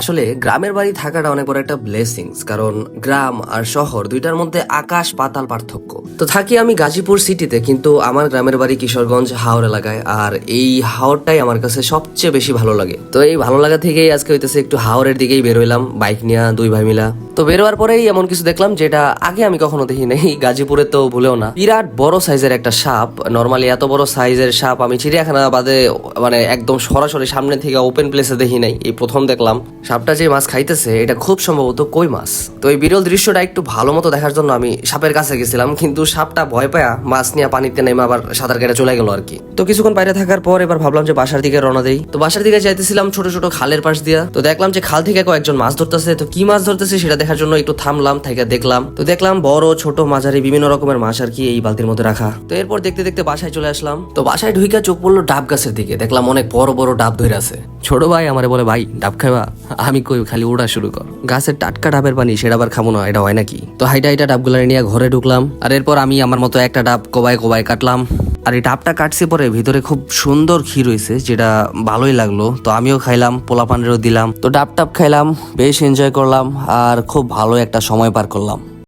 আসলে গ্রামের বাড়ি থাকাটা অনেক বড় একটা ব্লেসিংস কারণ গ্রাম আর শহর দুইটার মধ্যে আকাশ পাতাল পার্থক্য। তো থাকি আমি গাজীপুর সিটিতে কিন্তু আমার গ্রামের বাড়ি কিশোরগঞ্জ হাওড় এলাকায়, আর এই হাওড়টাই আমার কাছে সবচেয়ে বেশি ভালো লাগে। তো এই ভালো লাগা থেকেই আজকে হইতেছে একটু হাওড়ের দিকেই বেরোইলাম বাইক নিয়ে দুই ভাই মিলা। তো বেরোয়ার পরেই এমন কিছু দেখলাম যেটা আগে আমি কখনো দেখি নাই গাজীপুরে তো ভুলেও না। বিরাট বড় সাইজের একটা সাপ নর্মালি এত বড় সাইজের সাপ আমি চিড়িয়াখানা বাদে মানে একদম সরাসরি সামনে থেকে ওপেন প্লেসে দেখি নাই। এই প্রথম দেখলাম। সাপটা যে মাছ খাইতেছে, এটা খুব সম্ভবত কই মাছ? তো এই বিরল দৃশ্যটা একটু ভালো মতো দেখার জন্য আমি সাপের কাছে গেছিলাম, কিন্তু সাপটা ভয় পায়া মাছ নিয়ে পানিতে নেমে আবার সাঁতার কেটে চলে গেল আর কি। তো কিছুক্ষণ বাইরে থাকার পর এবার ভাবলাম যে বাসার দিকে রওনা দেই। তো বাসার দিকে যাইতেছিলাম ছোট ছোট খালের পাশ দিয়া। তো দেখলাম যে খাল থেকে কয়েকজন মাছ ধরতেছে। তো কি মাছ ধরতেছে সেটা দেখার জন্য একটু থামলাম থেকে দেখলাম। তো দেখলাম বড়, ছোট মাঝারি বিভিন্ন রকমের মাছ আর কি এই বালতির মধ্যে রাখা। তো এরপর দেখতে দেখতে বাসায় চলে আসলাম। তো বাসায় ঢুইকা চোখ পড়ল ডাব গাছের দিকে। দেখলাম অনেক বড় বড় ডাব ধরে আছে। ছোট ভাই আমারে বলে, ভাই, ডাব খাইবা? আমি কই, খালি ওড়া শুরু কর। গাছের টাটকা ডাবের পানি, সেটা আবার খাব না, এটা হয় নাকি? তো হাইটা হাইটা ডাবগুলো নিয়ে ঘরে ঢুকলাম। আর এরপর আমি আমার মতো একটা ডাব কোবায় কোবায় কাটলাম। আর এই ডাবটা কাটছে পরে ভিতরে খুব সুন্দর ক্ষীর হয়েছে যেটা ভালোই লাগল। তো আমিও খাইলাম পোলা পানেরও দিলাম। তো ডাব টাব খাইলাম, বেশ এনজয় করলাম, আর খুব ভালো একটা সময় পার করলাম।